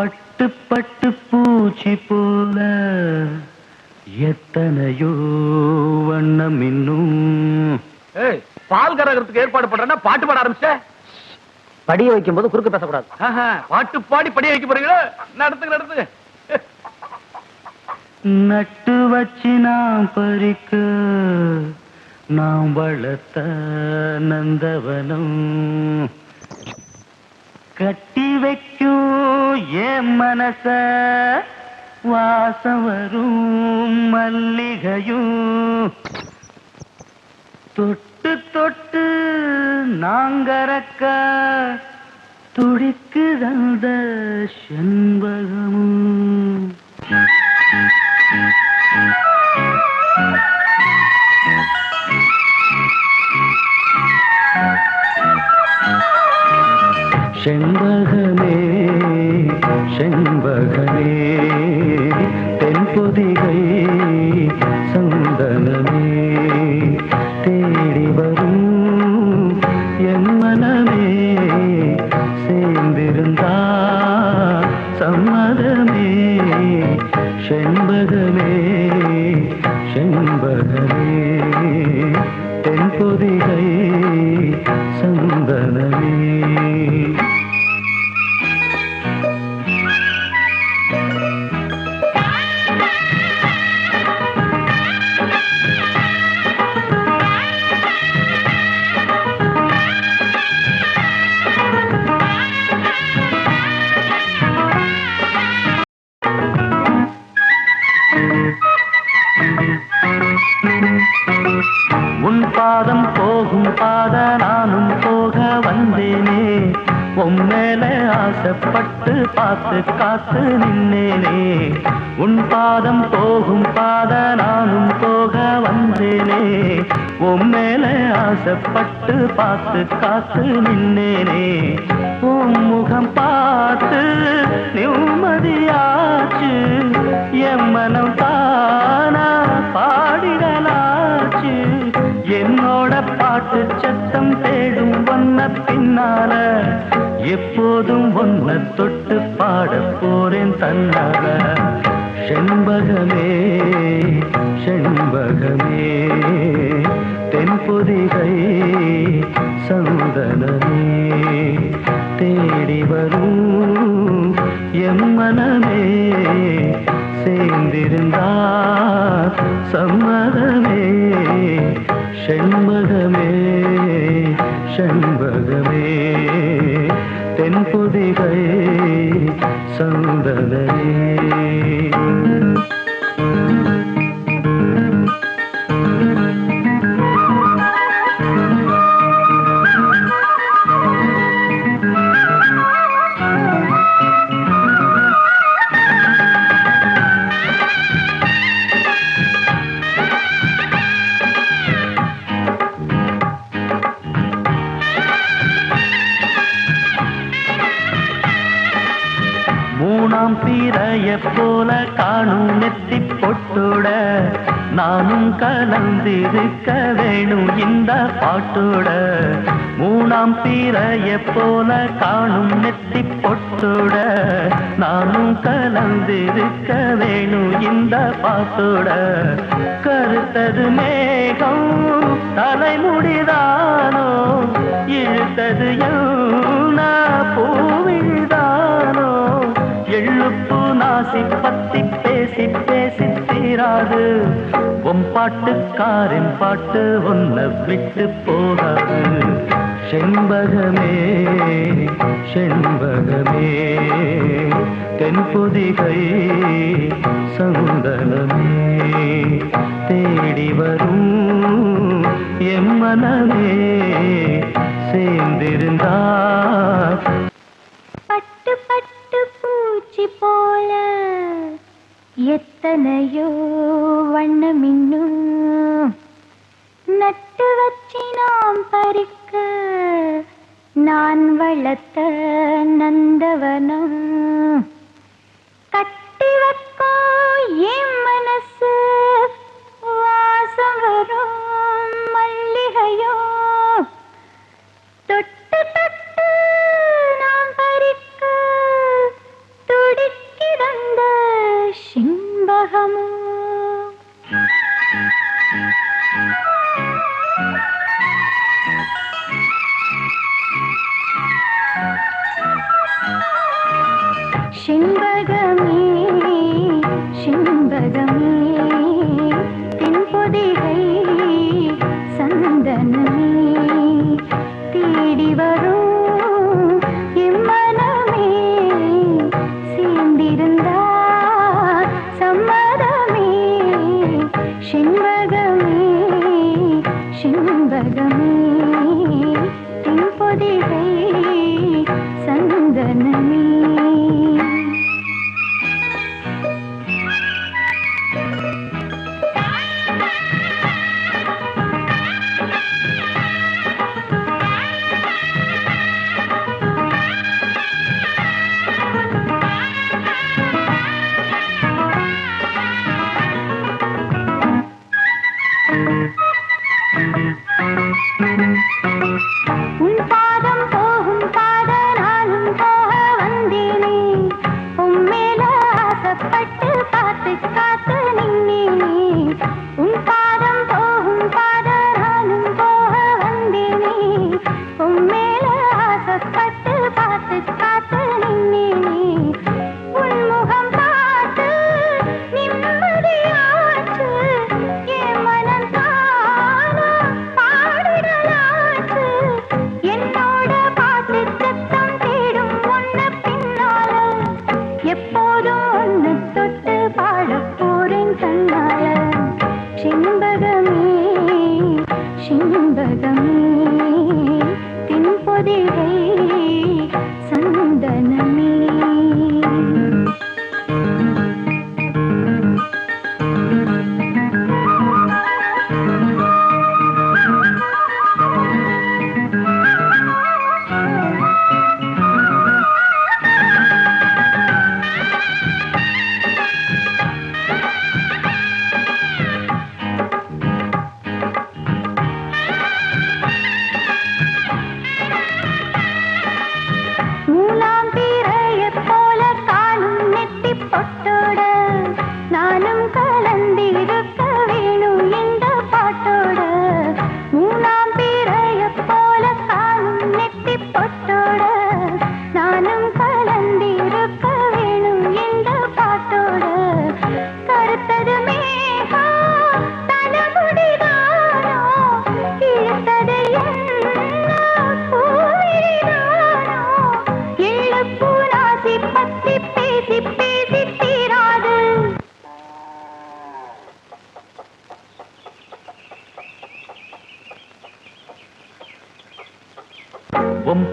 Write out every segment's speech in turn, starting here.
பட்டு பட்டு பூச்சி போல எத்தனையோ வண்ணம் இன்னும். ஏய் பால் கரகத்துக்கு ஏற்பாடு பண்றேன்னா பாட்டு பாட ஆரம்பிச்ச படிய வைக்கும் போது குறுக்க பேசக்கூடாது. பாட்டு பாடி படிய வைக்க போறீங்களா? நடத்துங்க நடத்துங்க. நட்டு வச்சு நாம் பறிக்க நாம் வளர்த்த நந்தவனம். கட்டி வைக்கும் என் மனச? வாசம் வரும் மல்லிகையும் தொட்டு தொட்டு நாங்கறக்க? துடிக்குதந்த செண்பகமும் செண்பகமே செண்பகமே. தென்பொதிகை ஆசைப்பட்டு பார்த்து காத்து நின்னேனே. உன் பாதம் போகும் பாத நானும் போக வந்தேனே. உன் மேல ஆசைப்பட்டு பார்த்து காத்து நின்னேனே. உன் முகம் பார்த்து நிம்மதியாச்சு என் மனம் தானா பாடிடலாச்சு என்னோட பாட்டு சத்தம் தேடும் ஒன்ன பின்னால எப்போதும் ஒன்ன தொட்டு பாட போறேன் தன்னால. செண்பகமே செண்பகமே தென்பொதிகை சந்தனமே. தேடி வரும் எம் மனமே சேர்ந்திருந்தா சம்மத பொட்டோட நானும் கலந்திருக்க வேணும் இந்த பாட்டோட. மூணாம் பீரைய போல காணும் நெத்தி பொட்டோட நானும் கலந்திருக்க வேணும் இந்த பாட்டோட. கருத்தது மேகம் தலைமுடிதானோ? இழுத்தது பூவிழ்தானோ எழுப்பு நாசி பத்தி பேசி பேசி தீராது உன் பாட்டுக்காரின் பாட்டு உன்னை விட்டு போகாது. செண்பகமே செண்பகமே. தென்புதிகை சந்தனமே தேடி வரும் எம்மனமே சேர்ந்திருந்தா. பட்டு பட்டு பூச்சி போல. எத்தனையோ வண்ணமின்னும் நட்டு வச்சு நாம் பறிக்க நான் வளர்த்த நந்தவனம். கட்டி வைக்கோ என் மனசு வாசம் வரும் மல்லிகையோ. தொட்டு 心バラム。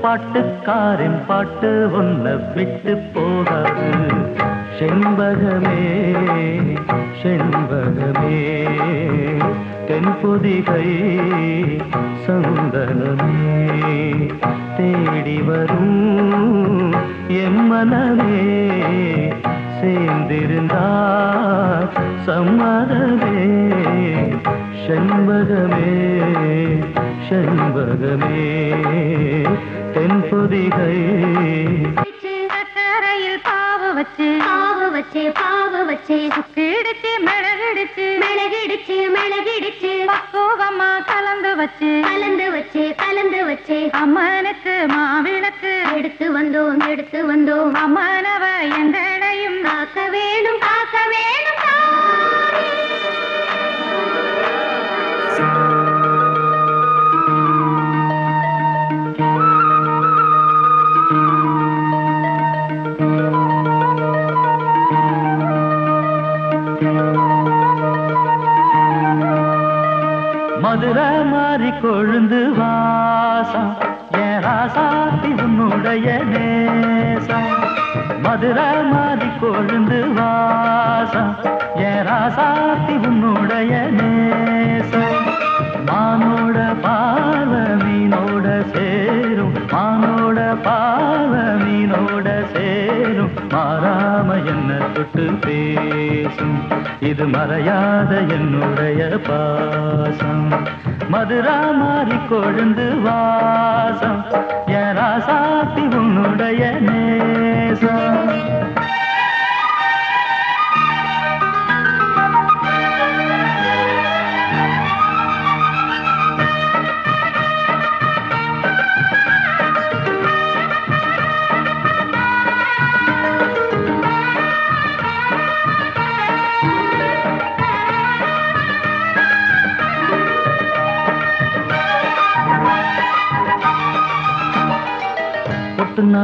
பாட்டுக்காரின் பாட்டு உன்னை விட்டு போகாது. செண்பகமே செண்பகமே. தென்புதிகை சந்தனமே. தேடி வரும் எம்மனமே சேர்ந்திருந்தா சம்மதமே. செண்பகமே செண்பகமே. தென்பொதிகை சக்கரையில் பாவு வச்சு பாவு வச்சு பாவு வச்சு. கிடிச்சு மிளகிடிச்சு மிளகிடுச்சு மிளகிடுச்சு. பக்குவமா கலந்து வச்சு கலந்து வச்சு கலந்து வச்சு. அம்மனுக்கு மாவிளக்கு. எடுத்து வந்தோம் எடுத்து வந்தோம். அம்மனவ எங்களையும் காக்க வேணும் காக்க வேணும். கொழுந்து வாசம் என் ராசாத்தி உன்னுடைய நேசம் மதுரை மாதி கொழுந்து வாசம் என் ராசாத்தி உன்னுடைய நேசம் மானோட பாவ மீனோட சேரும் மானோட பா மாறாம என்ன தொட்டு பேசும்? இது மறையாத என்னுடைய பாசம். மதுரா மாறி கொழுந்து வாசம். என் ராசாத்தி உன்னுடைய நேசம்.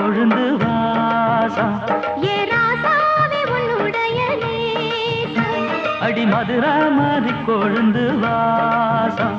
கொழுந்து வாசம் அடி மதுரா மாறி கொழுந்து வாசம்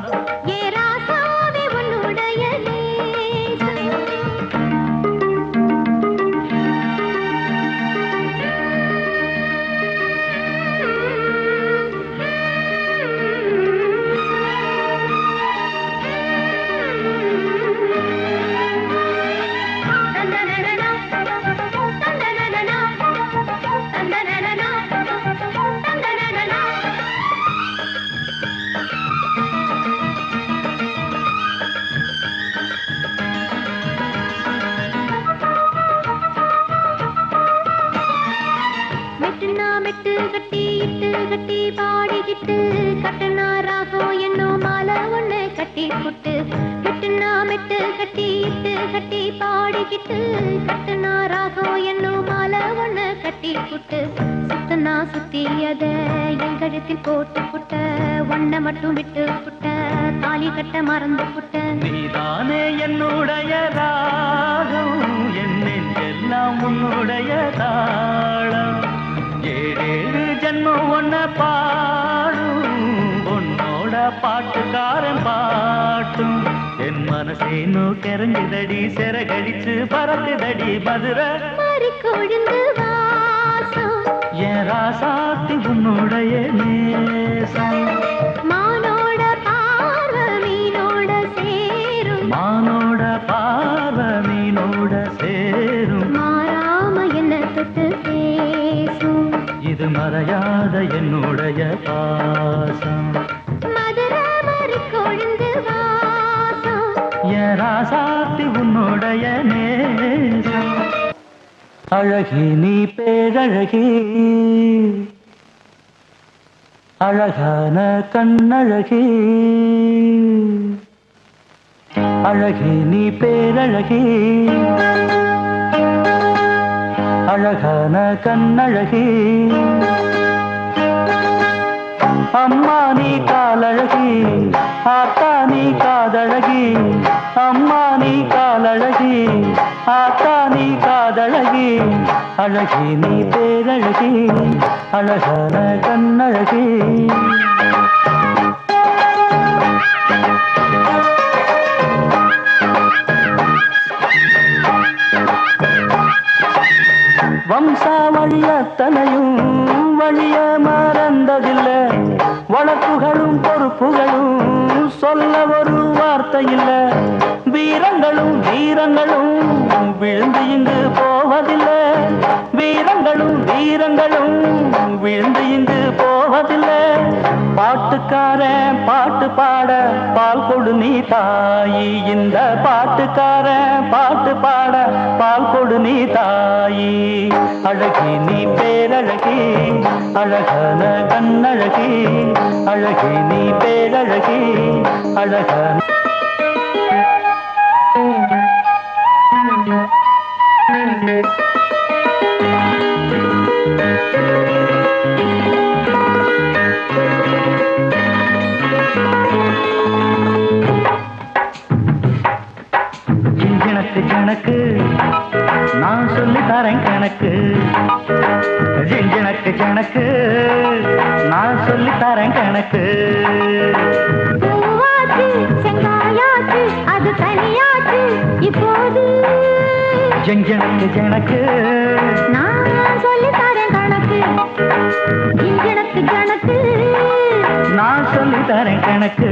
நெஞ்செல்லாம் உன்னுடைய தாளம். ஏழேழு ஜன்மம் ஒன்ன பாடும். உன்னோட பாட்டுக்காரன் பாட்டும். என் மனசே நோக்கெறங்குதடி சிறகடிச்சு பறக்குதடி மதுரை. என் ராசாத்தி உன்னுடைய நேசம். மறையாத என்னுடைய பாசம். ராசாத்தி உன்னுடைய நேசம். அழகி நீ பேரழகி. அழகான கண்ணழகி. அழகி நீ பேரழகி. அழகான கண்ணழகி. அம்மா நீ காலழகி ஆத்தா நீ காதழகி அம்மா நீ காலழகி ஆத்தா நீ காதழகி. அழகி நீ பேரழகி அழகான கண்ணழகி. வம்சாவழிய தனையும் வழிய மறந்ததில்லை. வழக்குகளும் பொறுப்புகளும் சொல்ல ஒரு வார்த்தை இல்ல வீரங்களும் வீரங்களும் விழுந்து இங்கு போவதில்லை. வீரங்களும் வீரங்களும் விழுந்து இங்கு போவதில்லை. பாட்டுக்காரன் பாட்டு பாட பால் கொடு நீ தாயி. இந்த பாட்டுக்காரன் பாட்டு பாட பால் கொடு நீ தாயி. அழகி நீ பேரழகி அழகான கண்ணழகி. அழகி நீ பேரழகி அழகான you. கணக்கு எனக்கு கணக்கு நான் சொல்லி தரேன் கணக்கு. அது தனியாச்சு இப்போது எனக்கு கணக்கு நான் சொல்லி தரேன் கணக்கு. இங்கனக்கு கணக்கு. நான் சொல்லி தரேன் கணக்கு.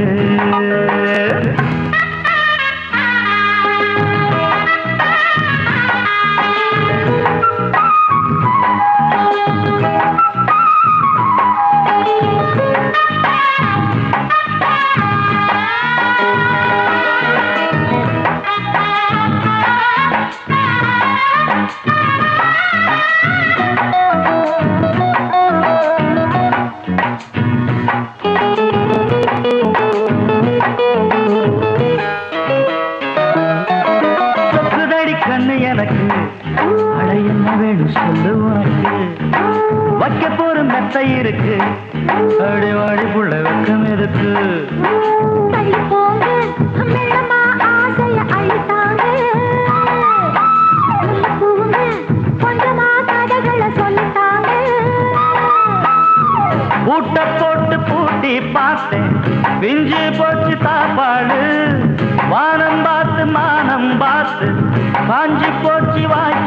சொல்லு உனக்கு வைக்க போற மெத்தை இருக்கு. அடி வாடி புள்ள வெக்கம் இருக்கு. பூட்ட போட்டு பூட்டி பார்த்தேன். விஞ்சு போச்சு தாப்பாடு வானம் பார்த்து மானம் பார்த்து. காஞ்சி போச்சு வாய்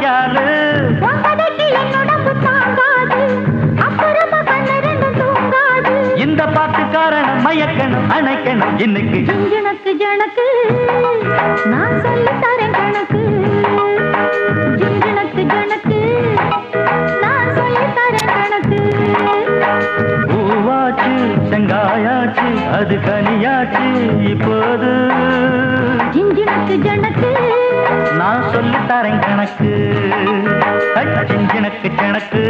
மயக்கணும் அணைக்கணும். இன்னைக்கு ஜனக்கு ஜனக்கு நான் சொல்லி தரேன் கணக்கு. ஜனக்கு ஜனக்கு நான் சொல்லி தரேன் கணக்கு. பூவாச்சு செங்காயாச்சு அது கனியாச்சு இப்போது ஜிஞ்சினக்கு ஜனக்கு நான் சொல்லி தரேன் கணக்கு. சிஞ்சனக்கு கணக்கு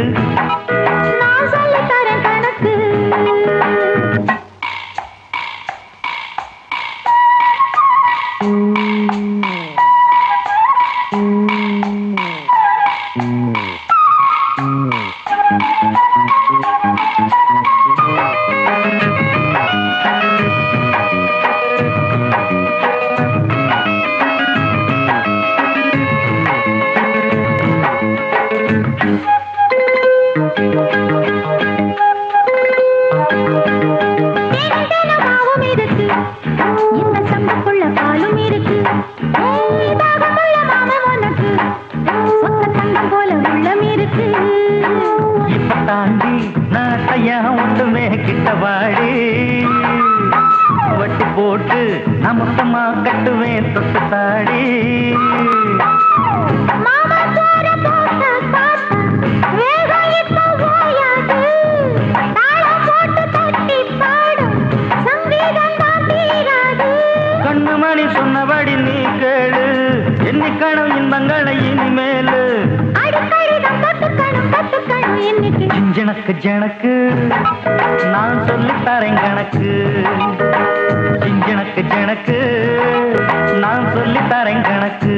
போட்டு தட்டி பாடும் சங்கீதம் தான் தீராது கண்ணு மணி சொன்னபடி நீ கேளு எண்ணிக்கணும் இன்பங்களை இனிமேலு. அடிக்கடிதான் கத்துக்கணும் கத்துக்கணும் இன்னைக்கு ஜனக்கு ஜனக்கு நான் சொல்லி தரேன் கணக்கு. ஜனக்கு ஜனக்கு நான் சொல்லி தரேன் கணக்கு.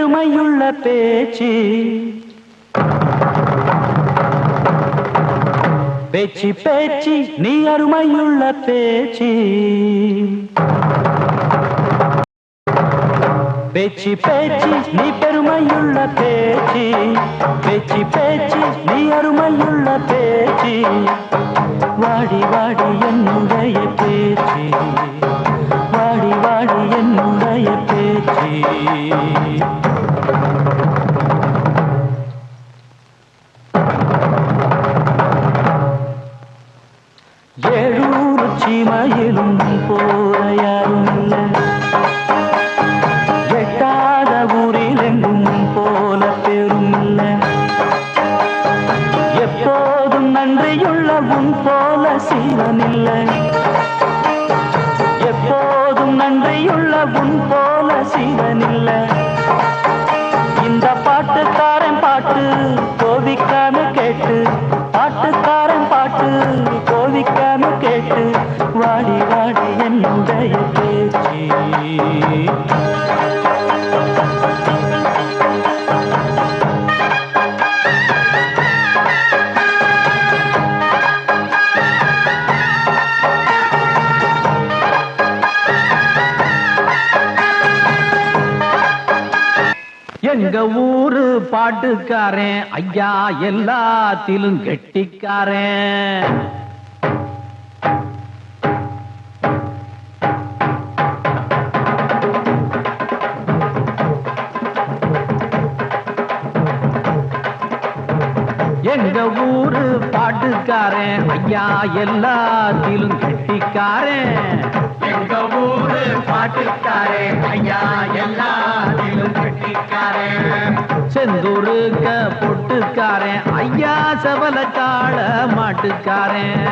பெருமையுள்ள பேச்சு. பேச்சு பேச்சு நீ அருமையுள்ள பேச்சு. பேச்சு பேச்சு நீ பெருமையுள்ள பேச்சு. பேச்சு பேச்சு நீ அருமையுள்ள வாடி வாடி என்னுடைய பேச்சு. எங்க ஊரு பாட்டுக்காரன் ஐயா எல்லாத்திலும் கெட்டிக்காரன். பாட்டுக்காரன் ஐயா எல்லாத்திலும் கெட்டிக்காரன். எங்க ஊரு பாட்டுக்காரன். ஐயா எல்லாத்திலும் கெட்டிக்காரன். செந்தூருக்க பொட்டுக்காரன். ஐயா சபல காள மாட்டுக்காரன்.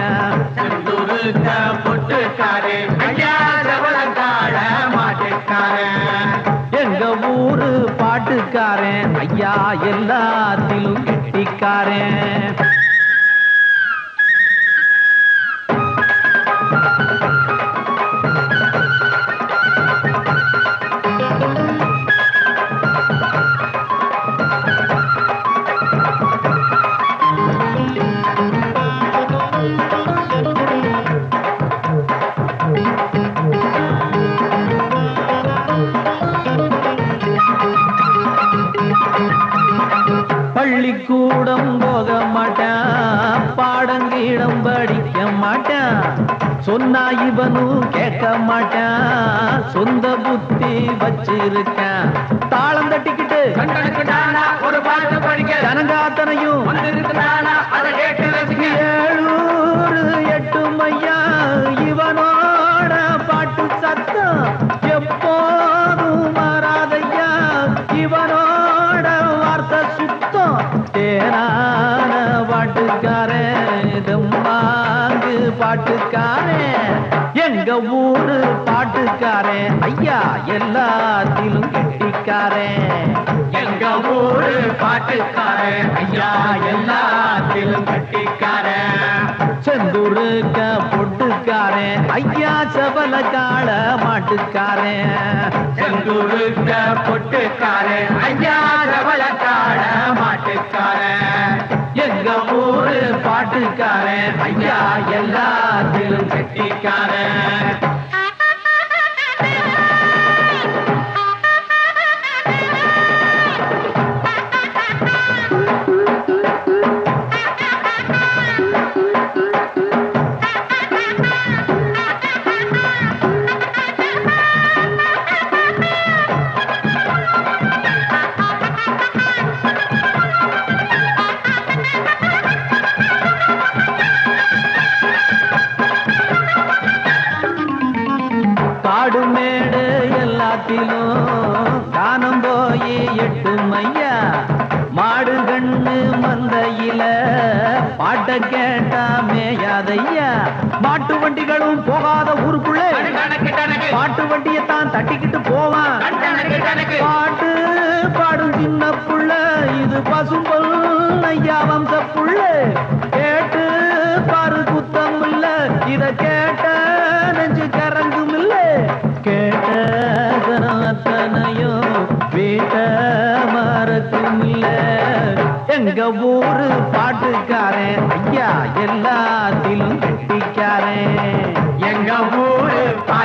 செந்தூருக்க பொட்டுக்காரன். ஐயா சபல காள மாட்டுக்காரன். எங்க ஊரு பாட்டுக்காரன். ஐயா எல்லாத்திலும் கெட்டிக்காரன். பாடங்கீடம் படிக்க மாட்டான். சொன்னா இவனும் கேட்க மாட்டான். சொந்த புத்தி வச்சிருக்கான். தாளம் தட்டிக்கிட்டு ஒரு பாட்டு படிக்க. ஜனங்காத்தனையும் பாட்டுக்காரன். எங்க ஊரு பாட்டுக்காரன். ஐயா எல்லாத்திலும் கெட்டிக்காரன். எங்க ஊரு பாட்டுக்காரன். ஐயா எல்லாத்திலும் கெட்டிக்காரன். செந்தூருக்க பொட்டுக்காரன். ஐயா செவல கால மாட்டுக்காரன். செந்தூருக்க பொட்டுக்காரன். ஐயா செவல கால மாட்டுக்காரன். எங்க ஊர் பாட்டுக்காரன் ஐயா எல்லாத்திலும் கெட்டிக்காரன் பாட்டு தான் தட்டிக்கிட்டு போவான். பாட்டு பாடும் சின்ன புள்ள இது பசும்பொல் ஐயா வம்ச புள்ள கேட்டு பாரு குத்தம் இல்ல இத கேட்ட நெஞ்சு கரங்கும் இல்ல கேட்ட அத்தனையும் வீட்ட மறக்கும் இல்ல எங்க ஊரு பாட்டுக்காரன் ஐயா எல்லாத்திலும் கெட்டிக்காரன்.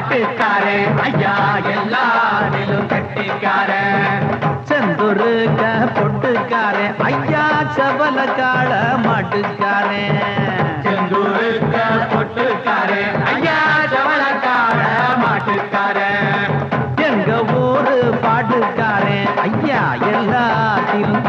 காட்டுக்காரன் ஐயா எல்லாரிலும் கட்டிக்காரன் செந்தூருக்க பொட்டுக்காரன் ஐயா செவல கால மாட்டுக்காரன் செந்தூருக்க பொட்டுக்காரன் ஐயா செவல கால மாட்டுக்காரன் எங்க ஊரு பாட்டுக்காரன் ஐயா எல்லாத்திலும்